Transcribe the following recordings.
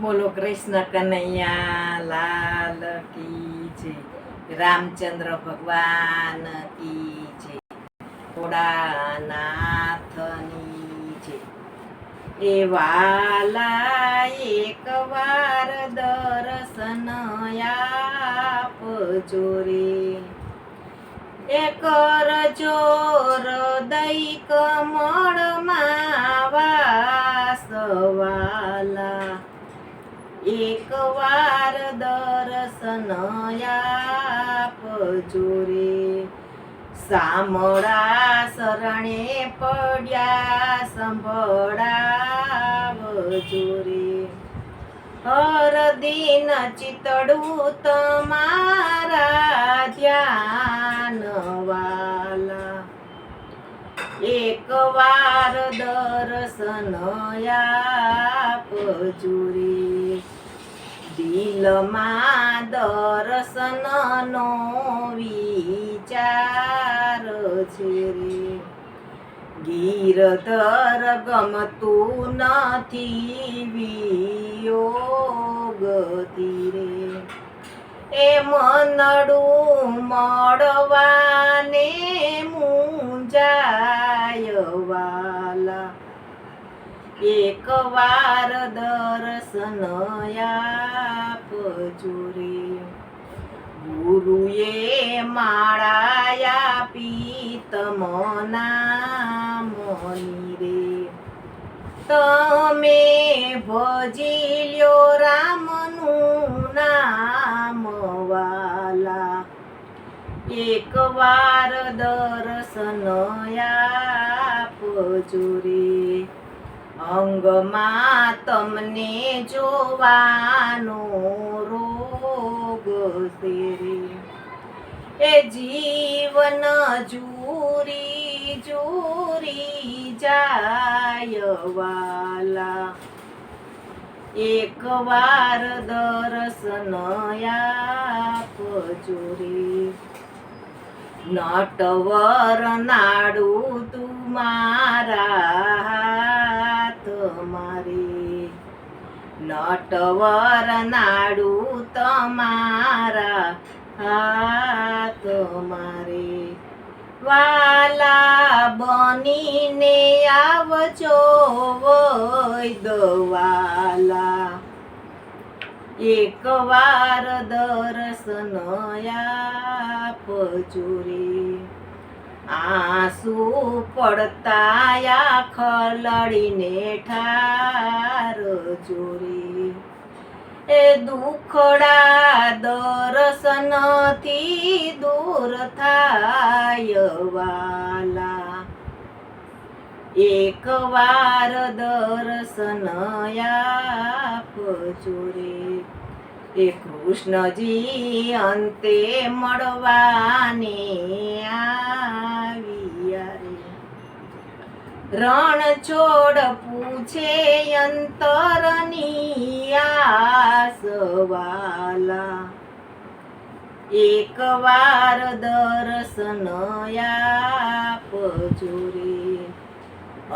બોલો કૃષ્ણ કનૈયા, લાલ કી છે રામચંદ્ર ભગવાન કી છે ભોળાનાથની વાલા એક વાર દર્શન આપ રે. એકર જોર હૃદય કમળમાં વાસવાલા. એક વાર દર્શન આપજો રે. સામળા શરણે પડ્યા, સંભળાવજો રે. હર દિન ચિતડું તમારા ધ્યાનવાલા એક વાર દર્શન આપજો રે. દિલમાં દર્શનનો વિચાર છે રે. ગીરધર ગમતું નથી વિયોગતી રે એ મનડું મળવાને મુંજાય વાલા એક વાર દર્શન આપજો રે. ગુરુએ માળાયા પીતમના મની રે. તમે ભજી લ્યો રામનું નામ વાલા. એક વાર દર્શન આપજો રે. અંગમાં તમને જોવાનો રોગ એ જીવન જુરી જુરી જાય વાલા એક વાર દર્શન આપજો રે. નટવર નાડું તું મારા નટવર નાડું તમારા હાથ મારે. વાલા બનીને આવજો દવાલા. એક વાર દર્શન આપજો રે. આંસુ પડતાયા ખલડીને ઠાર ચોરી. એ દુખડા દર્શનથી દૂર થાય વાલા. એક વાર દર્શન આપ રે એ કૃષ્ણજી અંતે મળવાને આવ્યા રે રણ છોડ પૂછે અંતરની આસવાલા એક વાર દર્શન આપજો રે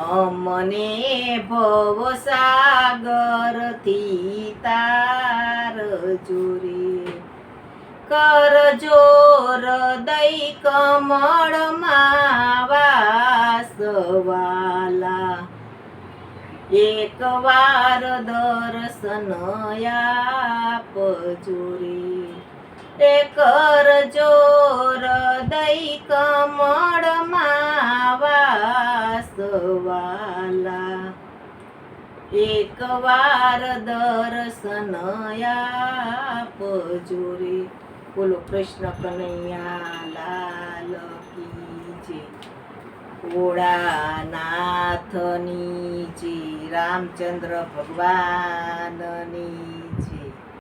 અમને ભવસાગરથી તાર જોરે કરજો હૃદય કમળમાં વાસવાલા એક વાર દર્શન આપજો રે કરજો હૃદય કમળમાં વાસવાલા એક વાર દર્શન આપજો રે. બોલો કૃષ્ણ કનૈયા લાલ કી જે ભોળાનાથની જય. રામચંદ્ર ભગવાનની